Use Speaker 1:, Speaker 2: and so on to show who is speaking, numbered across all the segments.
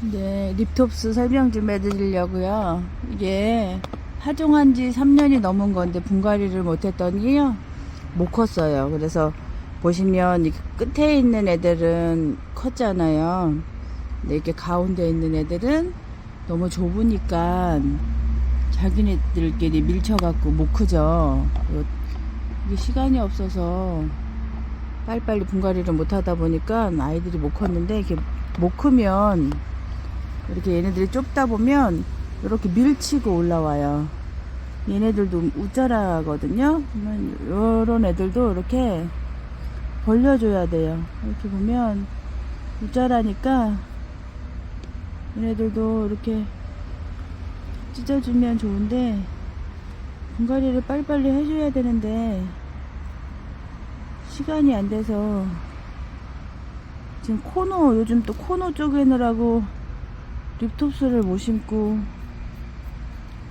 Speaker 1: 네, 립톱스 설명 좀 해드리려고요. 이게 파종한 지 3년이 넘은 건데 분갈이를 못했더니요. 못 컸어요. 그래서 보시면 이 끝에 있는 애들은 컸잖아요. 근데 이렇게 가운데 있는 애들은 너무 좁으니까 자기네들끼리 밀쳐갖고 못 크죠. 이게 시간이 없어서 빨리빨리 분갈이를 못 하다 보니까 아이들이 못 컸는데 이렇게 못 크면 이렇게 얘네들이 좁다 보면 이렇게 밀치고 올라와요. 얘네들도 우짜라거든요. 요런 애들도 이렇게 벌려줘야 돼요. 이렇게 보면 우짜라니까 얘네들도 이렇게 찢어주면 좋은데 분갈이를 빨리빨리 해줘야 되는데 시간이 안 돼서 지금 코너 요즘 또 코너 쪼개느라고 립톱스를 못 심고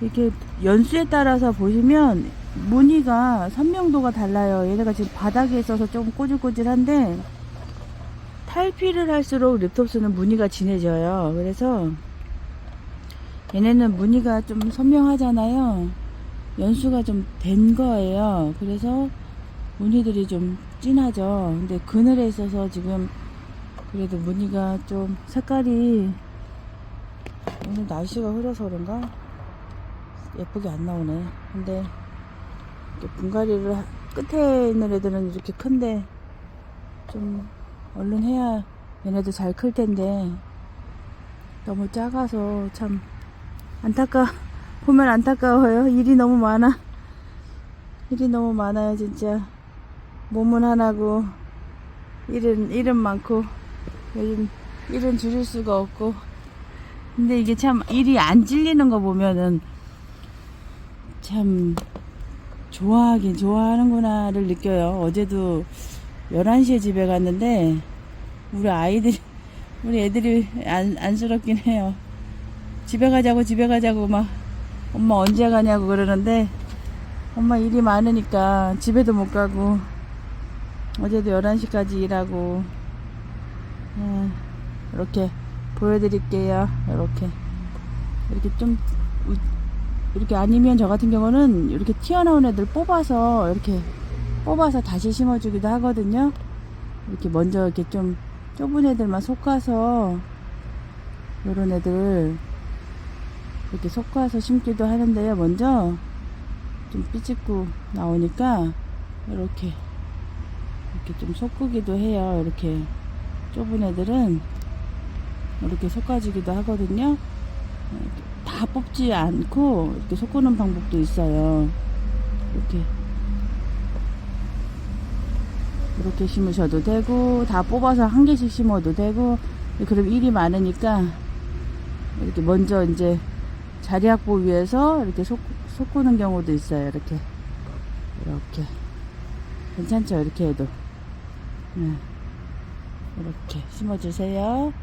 Speaker 1: 이렇게 연수에 따라서 보시면 무늬가 선명도가 달라요. 얘네가 지금 바닥에 있어서 조금 꼬질꼬질한데 탈피를 할수록 립톱스는 무늬가 진해져요. 그래서 얘네는 무늬가 좀 선명하잖아요. 연수가 좀 된 거예요. 그래서 무늬들이 좀 진하죠. 근데 그늘에 있어서 지금 그래도 무늬가 좀 색깔이 오늘 날씨가 흐려서 그런가 예쁘게 안 나오네. 근데 분갈이를 하- 끝에 있는 애들은 이렇게 큰데 좀 얼른 해야 얘네도 잘 클 텐데 너무 작아서 참 안타까 보면 안타까워요. 일이 너무 많아. 일이 너무 많아요, 진짜. 몸은 하나고 일은 일은 많고 요즘 일은 줄일 수가 없고 근데 이게 참 일이 안 질리는 거 보면은 참 좋아하긴 좋아하는구나를 느껴요. 어제도 11시에 집에 갔는데 우리 아이들이 우리 애들이 안, 안쓰럽긴 해요. 집에 가자고 집에 가자고 막 엄마 언제 가냐고 그러는데 엄마 일이 많으니까 집에도 못 가고 어제도 11시까지 일하고 예, 이렇게 보여드릴게요. 이렇게 이렇게 좀 우- 이렇게 아니면 저 같은 경우는 이렇게 튀어나온 애들 뽑아서 이렇게 뽑아서 다시 심어주기도 하거든요. 이렇게 먼저 이렇게 좀 좁은 애들만 솎아서 이런 애들 이렇게 솎아서 심기도 하는데요. 먼저 좀 삐집고 나오니까 이렇게 이렇게 좀 솎기도 해요. 이렇게 좁은 애들은 이렇게 솎아주기도 하거든요. 다 뽑지 않고 이렇게 솎는 방법도 있어요. 이렇게 이렇게 심으셔도 되고 다 뽑아서 한 개씩 심어도 되고 그럼 일이 많으니까 이렇게 먼저 이제 자리 확보 위해서 이렇게 솎, 솟구는 경우도 있어요. 이렇게 이렇게 괜찮죠? 이렇게 해도 네. 이렇게 심어주세요.